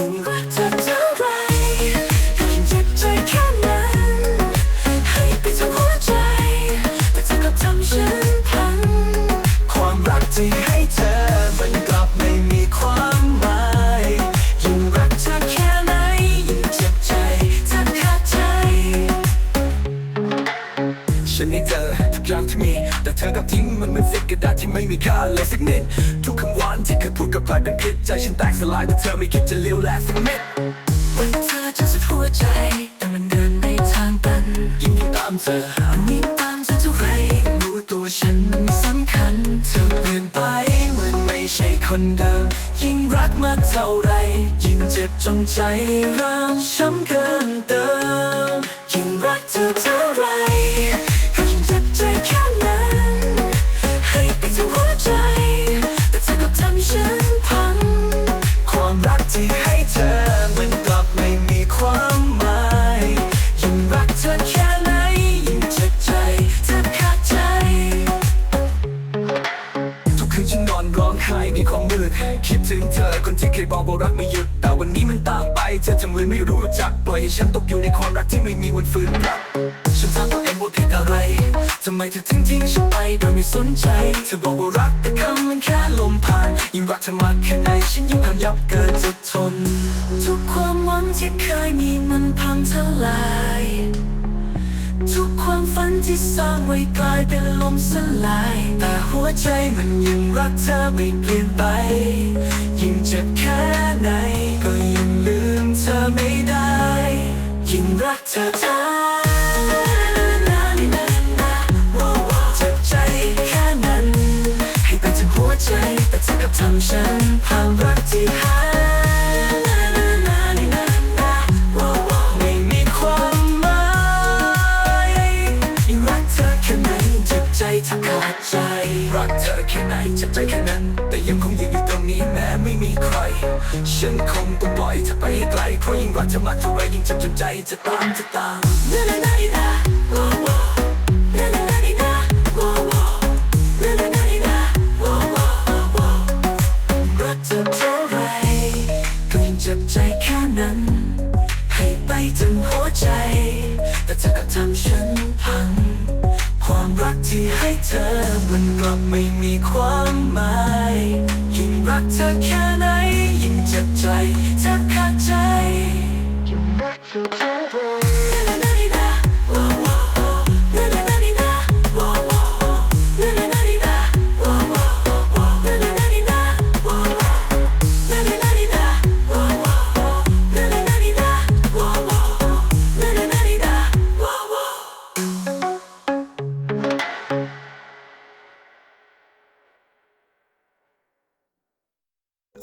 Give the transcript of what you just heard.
ยู่กับเธอเท่าไรมันเจ็บใจแค่นั้น ให้ไปทั้งหัวใจ แต่เธอกลับทฉันพัง ความรักที่ให้เธอมันกลับไม่มีความหมายยิ่งรักเธอแค่ไหนยิ่งเจ็บใจเธอขาดใจ ฉันให้เธอ งที่มีแต่เธอกับทิ้งมันเหมือนเศษกระดาษที่ไม่มีค่าเลยสักนิดทุกคำหวานที่เคยพูดกับใครเป็นพิษใจฉันแตกสลายแต่เธอไม่คิดจะเลี้ยวแลสักเม็ดวันเธอจะสุดหัวใจ แต่มันเดินในทางตันยิ่งยิ่งตามเธอวันนี้ตามเธอเท่าไรรู้ตัวฉันมันสำคัญเธอเปลี่ยนไปเหมือนไม่ใช่คนเดิมยิ่งรักมากเท่าไรยิ่งเจ็บจนใจเริ่มช้ำเกินเติมยิ่งรักเธอเท่าไร รักที่ให้เธอมันกลับไม่มีความหมายยิ่งรักเธอแค่ไหนยิ่งเจ็บใจแทบขาดใจ ทุกคืนฉันนอนร้องไห้ในความมืดคิดถึงเธอคนที่เคยบอกว่ารักไม่หยุด แต่วันนี้มันต่างไปเธอทำเหมือนไม่รู้จัก ปล่อยให้ฉันตกอยู่ในความรักที่ไม่มีวันฟื้นกลับฉันถาำไมเธอทิ้งทิ้งฉันไปโดยไม่สนใจ เธอบอกว่ารักแต่คำมันแค่ลมผ่าน ยิ่งรักเธอมากแค่ไหนฉันยิ่งพังยับเกินจะทน ทุกความหวังที่เคยมีมันพังทลาย ทุกความฝันที่สร้างไว้กลายเป็นลมสลาย แต่หัวใจมันยังรักเธอไม่เปลี่ยนไป ยิ่ง แค่ไหนเจ็บใจแค่นั้น แต่ยังคงยืนอยู่ตรงนี้แม้ไม่มีใคร ฉันคงต้องปล่อยเธอไปให้ไกลเพราะยิ่งรักเธอมากเท่าไรยิ่งเจ็บจนใจจะตามจะตาม Na na na na, whoa whoa. Na na na na, whoa whoa. Na na na na, whoa whoa whoa. รักเธอเท่าไรก็ยังเจ็บใจแค่นั้น ให้ไปถึงหัวใจ แต่เธอก็ทำฉันพัง ที่ให้เธอมันกลับไม่มีความหมาย ยิ่งรักเธอแค่ไหน ยิ่งเจ็บใจแทบขาดใจยิ่งรักเธอเท่ไรน